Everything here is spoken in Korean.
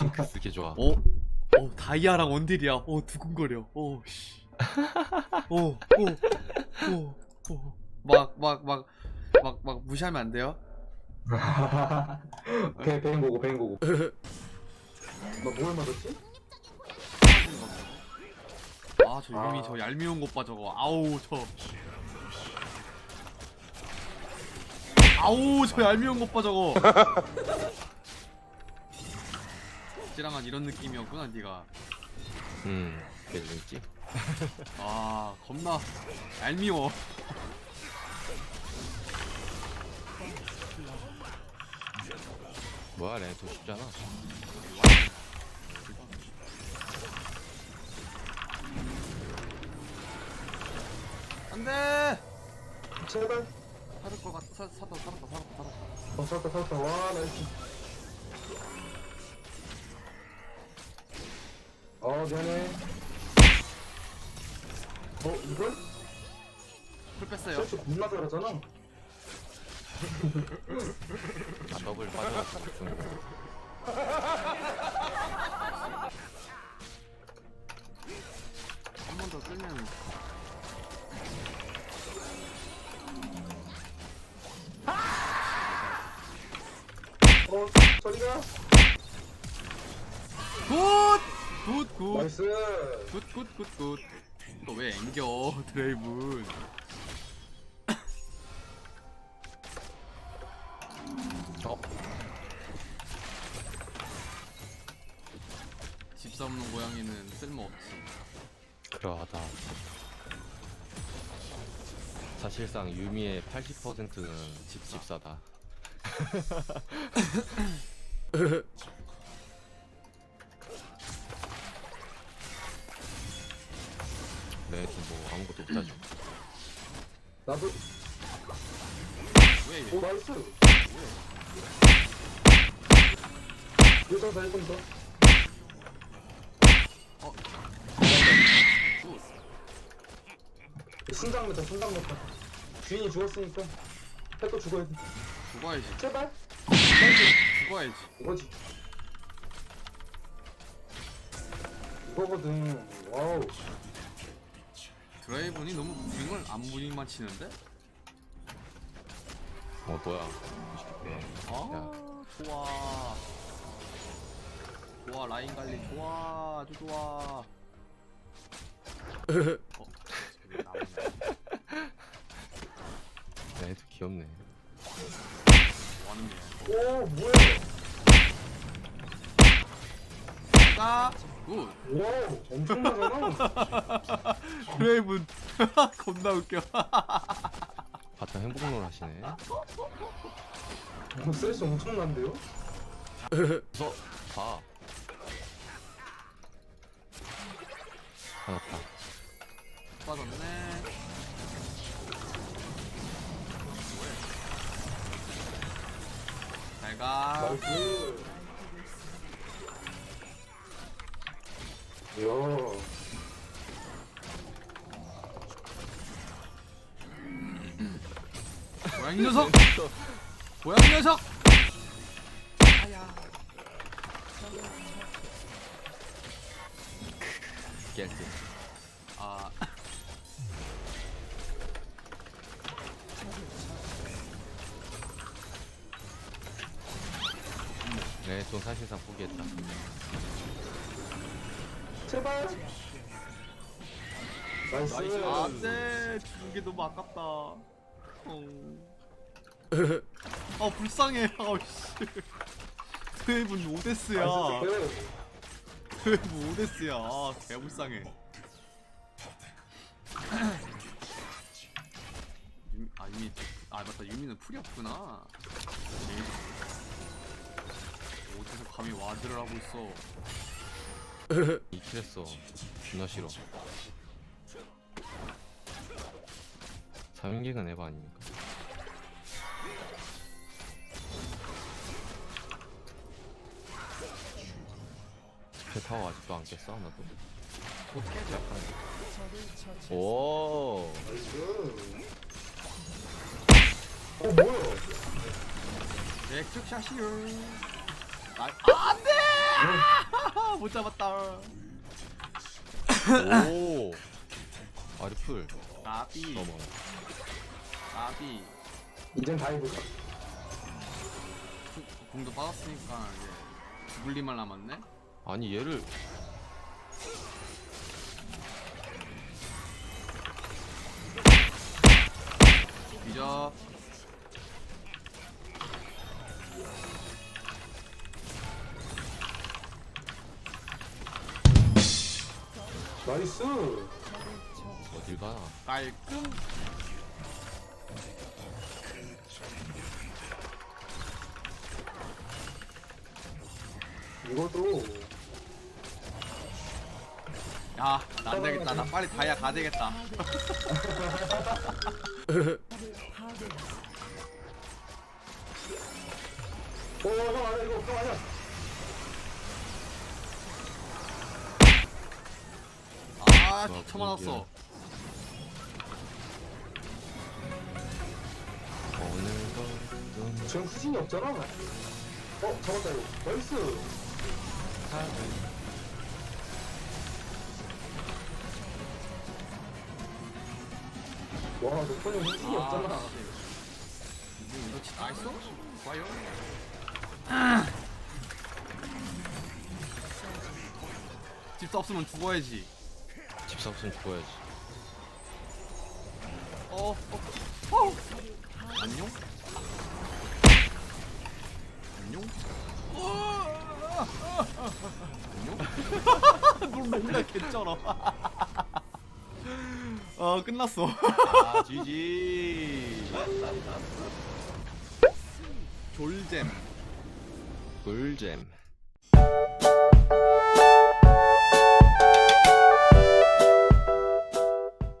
징크스 개 좋아. 어? 어 다이아랑 원딜이야. 어 두근거려. 어 씨. 어, 어어어어막막 막 막 막 무시하면 안 돼요? 오케이 베인 고고 베인 고고 나 뭘 맞았지? 아 저 유미 아. 저 얄미운 것봐 저거. 아우 저. 아우 저 얄미운 것봐 저거. 찌랑한 이런 느낌이었구나 네가. 음, 개 재밌지? 아 겁나 얄미워. 뭐야, 레더 쉽잖아. 안돼. 제발 살을 것 같. 사 사다 살았다 살았다 살았다. 어 살았다 살았다 와 나이스 어 미안해 어 이걸? 풀 뺐어요. 실수 겁나 잘하잖아 아, 더블 빠져가지고. 좀. 한번 더 끌면 어 저리가 굿! 굿! 굿! 나이스 굿! 굿! 굿! 굿! 이거 왜 앵겨 드레이븐 어, 집사 없는 고양이는 쓸모없지 그러하다. 사실상 유미의 80%는 집집사다. 네, 지금 뭐 아무것도 못하죠. 나도. 왜오 나이스. 유정사 1분 더 어? 굿! 신장 메타 신장 메타 주인이 죽었으니까 해도 죽어야 돼 죽어야지. 제발. 나이스 죽어야지. 이거지. 이거거든. 와우 드레이븐이 너무 무빙을 안 무빙만 치는데? 어, 뭐야. 아 좋아 좋아 라인 관리 좋아 아주 좋아 어? 저기 나오네. 얘도 귀엽네. 뭐하는 게 오 뭐야 가! 굿! 와우 엄청나잖아 드레이븐 겁나 웃겨 바텀 행복놀 하시네. 이거 스트레스 엄청난데요? 서, 봐. 하나다. 빠졌네 잘 가 나이스 이야 고양이 녀석! 고양이 녀석! 깰 듯. 아 네, 좀 사실상 포기했다. 제발. 나이스. 안돼 두개 너무 아깝다. 어. 아 불쌍해. 아우씨. 드레이븐 오데스야. 나이스 드레이븐 오데스야. 아 개 불쌍해. 유미, 아 유미 아 맞다. 유미는 풀이 없구나. 어디서 감히 와드를 하고 있어 이킬했어. 존나 싫어. 3인기는 에바 아닙니까? 스페 타워 아직도 안 깼어? 나도? 오, 어 뭐야 네, 엑스샷이요 아, 안 돼 아, 못 잡았다. 오. 아리풀 나비, 넘어. 나비. 이젠 다 해보자. 공도 빠졌으니까 이제 죽을 리만 남았네. 아니 얘를 뒤져. 나이스. 어딜 가? 깔끔. 이것도 야, 나안 되겠다. 나 빨리 다이아 가야 되겠다. 오, 형 아니야 이거 형 아니야. 아, 어, 쳐맞았어. 어느 지금 후진이 없잖아. 어, 잡았다 이거. 나이스. 와, 너번에 후진이 없잖아. 이거 치 나이스? 좋아요. 집사 없으면 죽어야지. 집사 없으면 죽어야지. 어, 어, 어. 안녕? 안녕? 안녕? 뭘 맨날 개쩔어. 어, 끝났어. 아 GG. 졸잼. 꿀잼.